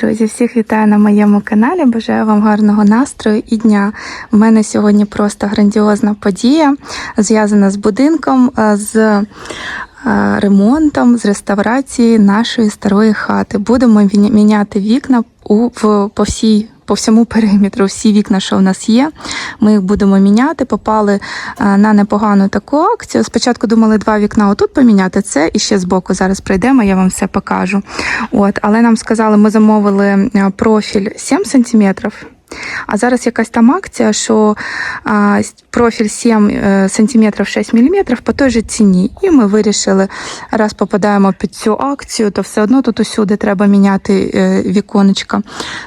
Друзі, всіх вітаю на моєму каналі. Бажаю вам гарного настрою і дня. У мене сьогодні просто грандіозна подія, зв'язана з будинком, е, з е, ремонтом, з реставрацією нашої старої хати. Будемо міняти вікна у в по всій. По всьому периметру всі вікна, що в нас є, ми їх будемо міняти. Попали е, на непогану таку акцію. Спочатку думали два вікна отут поміняти це і ще збоку. Зараз прийдемо, я вам все покажу. От, але нам сказали, ми замовили е, профіль 7 сантиметрів. А зараз якась там акція, що профіль 7 е, сантиметрів 6 міліметрів по той же ціні. І ми вирішили, раз попадаємо під цю акцію, то все одно тут усюди треба міняти е, віконечка.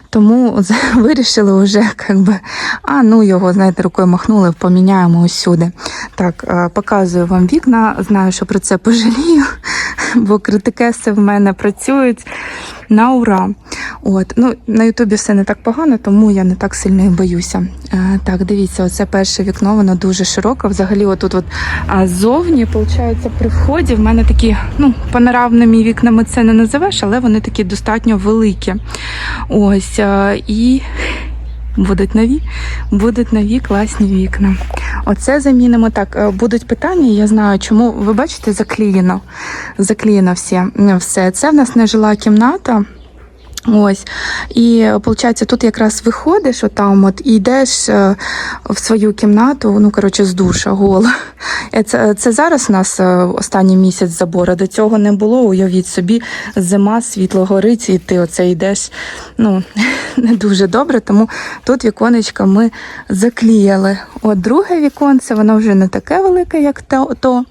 Тому вирішили вже, як би, а ну його, знаєте, рукою махнули, поміняємо усюди. Так, е, показую вам вікна. Знаю, що про це пожалію, бо критикеси в мене працюють на ура. От, ну, на Ютубі все не так погано, тому я не так сильно і боюся. Е, так, дивіться, оце перше вікно, воно дуже широке. Взагалі, отут от а, ззовні, виходить, при вході в мене такі, ну, панорамними вікнами це не називеш, але вони такі достатньо великі. Ось, е, і будуть нові, будуть нові класні вікна. Оце замінимо так. е, Будуть питання, я знаю, чому ви бачите, заклеєно. Заклеєно всі, все. Це в нас нежила кімната. Ось. І виходить, тут якраз виходиш отам от і йдеш е, в свою кімнату, ну, коротше, з душа гола. Е, Це, це зараз у нас е, останній місяць забору. До цього не було. Уявіть собі, зима, світло горить, і ти оце йдеш. Ну, не дуже добре, тому тут віконечко ми заклеїли. От друге віконце, воно вже не таке велике, як то.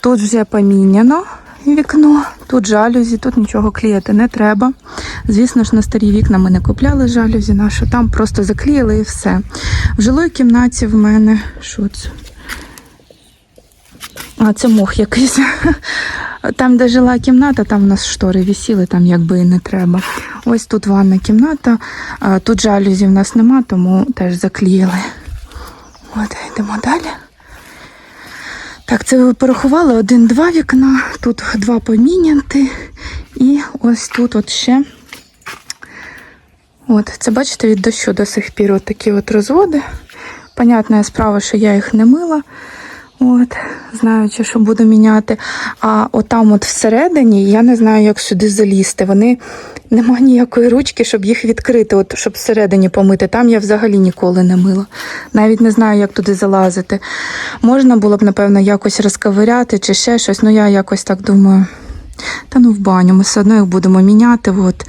Тут вже поміняно вікно, тут жалюзі, тут нічого клеїти не треба. Звісно ж, на старі вікна ми не купляли жалюзі, нашу там просто заклеїли і все. В жилої кімнаті в мене що це? А, це мох якийсь. Там, де жила кімната, там у нас штори висіли, там якби і не треба. Ось тут ванна кімната. Тут жалюзі в нас нема, тому теж заклеїли. От, йдемо далі. Так, це ви порахували один-два вікна, тут два поміняти. І ось тут от ще. От, це бачите, від дощу до сих пір от такі от розводи. Понятна справа, що я їх не мила. От, знаючи, що буду міняти. А отам, от всередині, я не знаю, як сюди залізти. Вони нема ніякої ручки, щоб їх відкрити, от щоб всередині помити. Там я взагалі ніколи не мила. Навіть не знаю, як туди залазити. Можна було б, напевно, якось розковиряти чи ще щось. Ну я якось так думаю. Та ну в баню, ми все одно їх будемо міняти. От.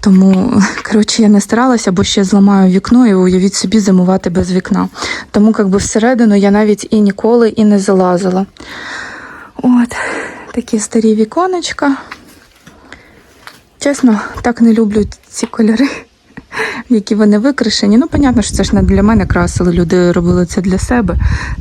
Тому, коротше, я не старалася, бо ще зламаю вікно і уявіть собі зимувати без вікна. Тому якби всередину я навіть і ніколи і не залазила. От, такі старі віконечка. Чесно, так не люблю ці кольори, які вони викришені. Ну, понятно, що це ж не для мене красили, люди робили це для себе,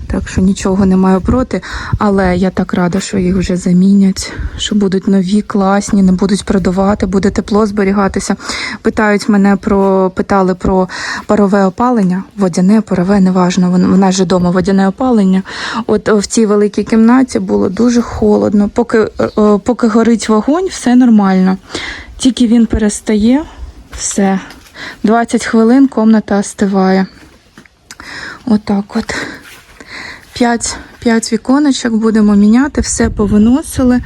так що нічого не маю проти. Але я так рада, що їх вже замінять, що будуть нові, класні, не будуть продавати, буде тепло зберігатися. Питають мене про питали про парове опалення, водяне, парове, неважно. В нас же вдома водяне опалення. От в цій великій кімнаті було дуже холодно. Поки, е, поки горить вогонь, все нормально. Тільки він перестає, все. 20 хвилин комната остиває. Отак от. 5, 5 віконечок будемо міняти, все повиносили.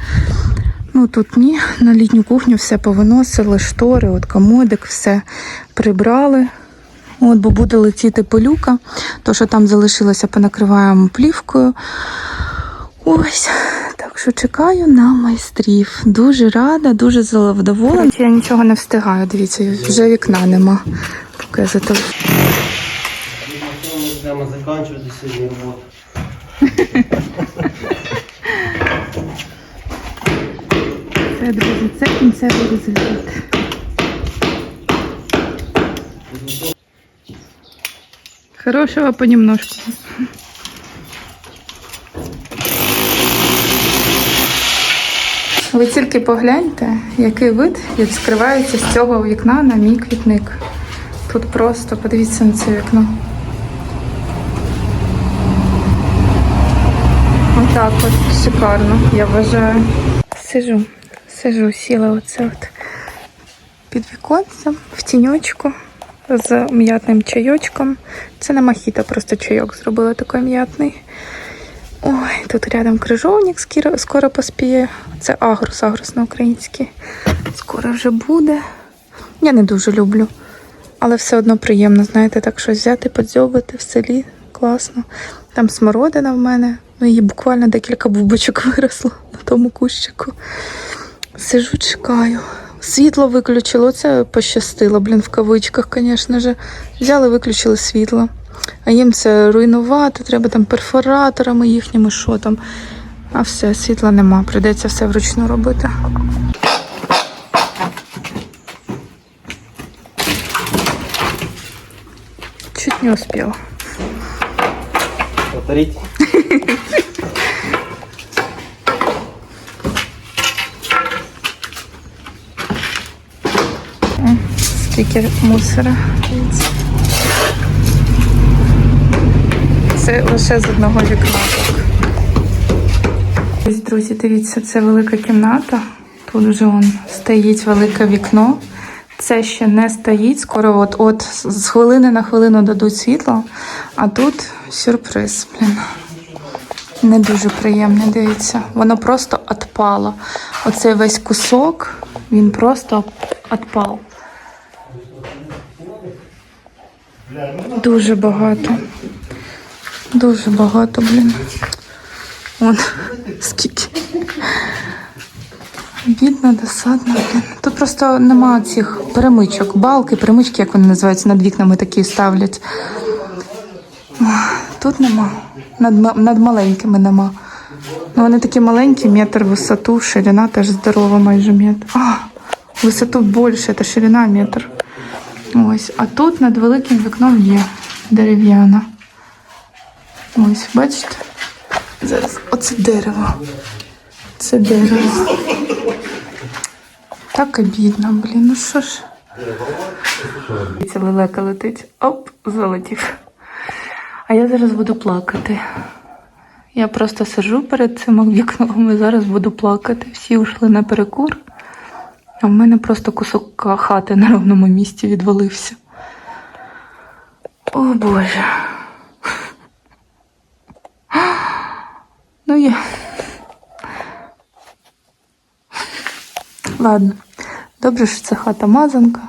Ну тут ні, на літню кухню все повиносили, штори, от комодик, все прибрали. От, бо буде летіти пилюка, то що там залишилося, понакриваємо плівкою. Ось, так що чекаю на майстрів. Дуже рада, дуже задоволена. Я нічого не встигаю. Дивіться, вже вікна нема. Поки я за телефон. Ми будемо закінчувати сьогодні роботу. Це, друзі, це кінцевий результат. Хорошего понемножку. Ви тільки погляньте, який вид відкривається з цього вікна на мій квітник. Тут просто подивіться на це вікно. Отак от шикарно, я вважаю. Сижу, сижу, сіла оце от під віконцем, в тіньочку з м'ятним чайочком. Це не мохіто, просто чайок зробила такий м'ятний. Ой, тут рядом крижовник скоро, поспіє. Це агрус, агрус на український. Скоро вже буде. Я не дуже люблю, але все одно приємно, знаєте, так щось взяти, подзьобити в селі. Класно. Там смородина в мене. Ну, її буквально декілька бубочок виросло на тому кущику. Сижу, чекаю. Світло виключило, це пощастило, блін, в кавичках, звісно ж. Взяли, виключили світло. А їм це руйнувати, треба там перфораторами їхніми, що там. А все, світла нема, прийдеться все вручну робити. Чуть не успела. Повторіть. Скільки мусора. Дивіться. Це лише з одного вікна. Ось, друзі, дивіться, це велика кімната. Тут вже он стоїть велике вікно. Це ще не стоїть. Скоро от, от з хвилини на хвилину дадуть світло, а тут сюрприз, блін. Не дуже приємне, дивіться. Воно просто отпало. Оцей весь кусок, він просто отпав. Дуже багато. Дуже багато, блін. Вон скільки. Бідно, досадно, блін. Тут просто нема цих перемичок, балки, перемички, як вони називаються, над вікнами такі ставлять. Тут нема. Над, над маленькими нема. Ну, вони такі маленькі, метр висоту, ширина теж здорова, майже метр. А, висоту більше, та ширина метр. Ось, а тут над великим вікном є дерев'яна. Ось, бачите? Зараз оце дерево. Це дерево. Так обідно, блін, ну що ж. Ця лелека летить. Оп, залетів. А я зараз буду плакати. Я просто сиджу перед цим вікном і зараз буду плакати. Всі ушли на перекур. А в мене просто кусок хати на ровному місці відвалився. О Боже. Ну я. Ладно. Добре, що це хата мазанка.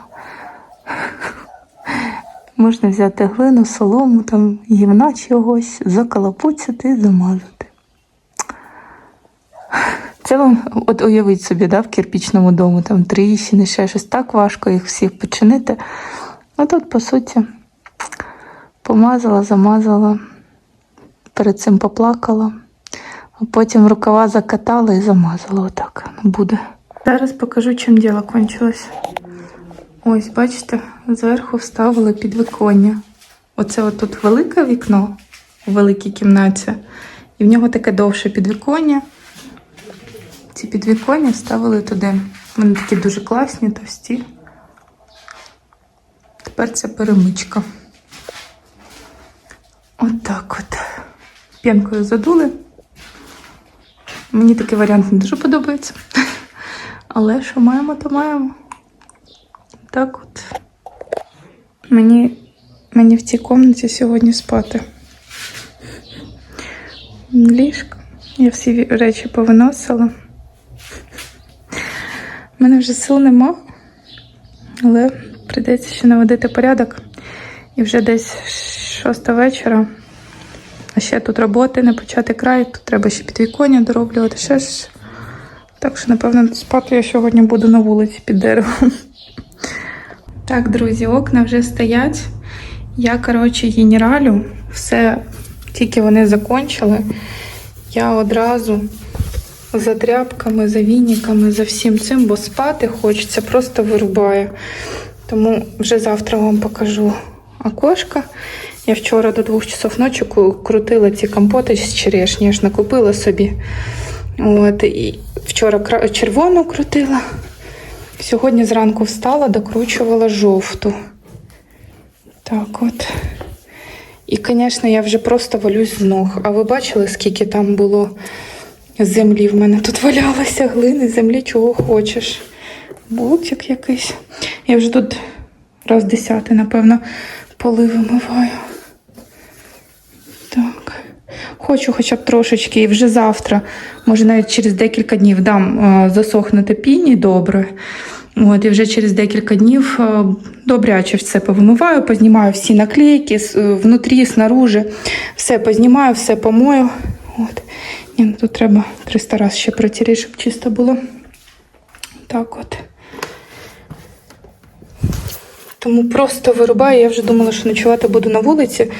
Можна взяти глину, солому, там гівна чогось, закалапуцяти і замазати. Це вам, от уявіть собі, да, в кирпічному дому, там тріщини, ще щось так важко їх всіх починити. А тут, по суті, помазала, замазала, перед цим поплакала, а потім рукава закатала і замазала. Отак буде. Зараз покажу, чим діло кончилось. Ось, бачите, зверху вставили підвіконня. Оце от тут велике вікно у великій кімнаті, і в нього таке довше підвіконня. Ці підвіконня вставили туди. Вони такі дуже класні, товсті. Тепер це перемичка. От от. П'янкою задули. Мені такий варіант не дуже подобається. Але що маємо, то маємо. Так от. Мені, мені в цій кімнаті сьогодні спати. Ліжко. Я всі речі повиносила. У мене вже сил нема, але прийдеться ще наводити порядок. І вже десь шоста вечора. А ще тут роботи не почати край, тут треба ще підвіконня дороблювати, ще ж. Так що, напевно, спати я сьогодні буду на вулиці під деревом. Так, друзі, окна вже стоять. Я, коротше, генералю, все, тільки вони закончили. Я одразу за тряпками, за вініками, за всім цим, бо спати хочеться, просто вирубає. Тому вже завтра вам покажу окошко. Я вчора до двох часов ночі крутила ці компоти з черешні, я накупила собі. От, і вчора червону крутила. Сьогодні зранку встала, докручувала жовту. Так от. І, звісно, я вже просто валюсь з ног. А ви бачили, скільки там було землі в мене тут валялося, глини, землі, чого хочеш. болтик якийсь. Я вже тут раз десятий, напевно, поли вимиваю. Хочу хоча б трошечки, і вже завтра, може навіть через декілька днів дам е, засохнути піні добре. От, і вже через декілька днів е, добряче все повимиваю, познімаю всі наклейки е, внутрі, снаружи. Все познімаю, все помою. От. Ні, ну тут треба 300 разів ще протереть, щоб чисто було. Так от. Тому просто вирубаю. Я вже думала, що ночувати буду на вулиці,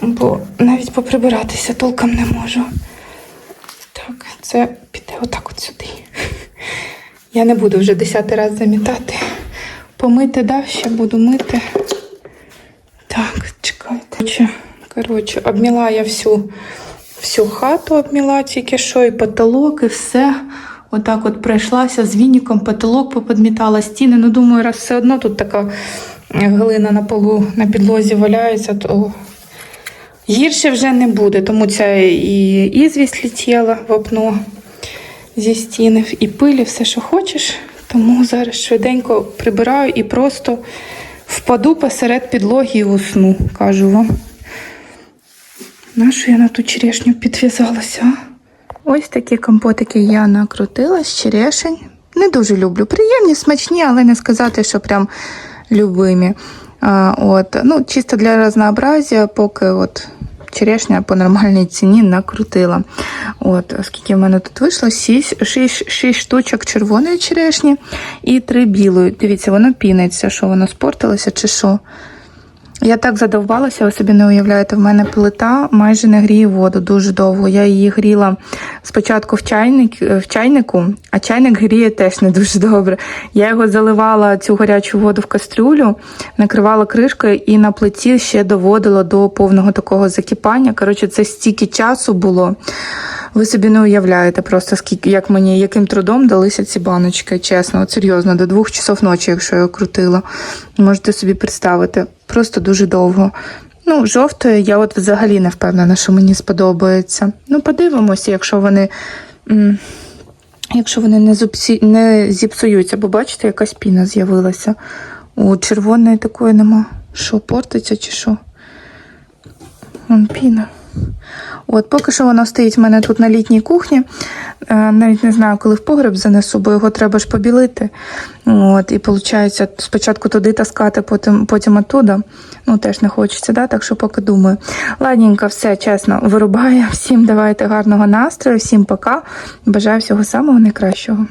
бо навіть поприбиратися толком не можу. Так, це піде отак от сюди. Я не буду вже десятий раз замітати. Помити, да, ще буду мити. Так, чекайте. Коротше, обміла я всю, всю хату, обміла тільки що, і потолок, і все. Отак от пройшлася з вініком, потолок поподмітала стіни. Ну, думаю, раз все одно тут така глина на полу на підлозі валяється, то гірше вже не буде. Тому ця і ізвість летіла в окно зі стіни, і пилі, все, що хочеш. Тому зараз швиденько прибираю і просто впаду посеред підлоги і усну, кажу вам. Нащо я на ту черешню підв'язалася? Ось такі компотики я накрутила з черешень. Не дуже люблю. Приємні, смачні, але не сказати, що прям любимі. От, ну, чисто для разнообразия, поки от черешня по нормальній ціні накрутила. От, скільки в мене тут вийшло? 6, 6, 6 штучок червоної черешні і 3 білої. Дивіться, воно піниться, що воно спортилося чи що. Я так задовбалася, ви собі не уявляєте, в мене плита майже не гріє воду дуже довго. Я її гріла спочатку в, чайник, в чайнику, а чайник гріє теж не дуже добре. Я його заливала цю гарячу воду в кастрюлю, накривала кришкою і на плиті ще доводила до повного такого закипання. Коротше, це стільки часу було. Ви собі не уявляєте просто, скільки, як мені, яким трудом далися ці баночки, чесно, от серйозно, до двох часов ночі, якщо я крутила. Можете собі представити. Просто дуже довго. Ну, жовтою я от взагалі не впевнена, що мені сподобається. Ну, подивимося, якщо вони. Якщо вони не, зупсі... не зіпсуються, бо бачите, якась піна з'явилася. У червоної такої нема. Що, портиться чи що? Вон піна. От, поки що воно стоїть в мене тут на літній кухні. Е, Навіть не знаю, коли в погреб занесу, бо його треба ж побілити. От, і виходить, спочатку туди таскати, потім, потім оттуда. Ну, теж не хочеться, да? так що поки думаю. Ладненько, все чесно, вирубаю. Всім давайте гарного настрою, всім пока. Бажаю всього самого найкращого.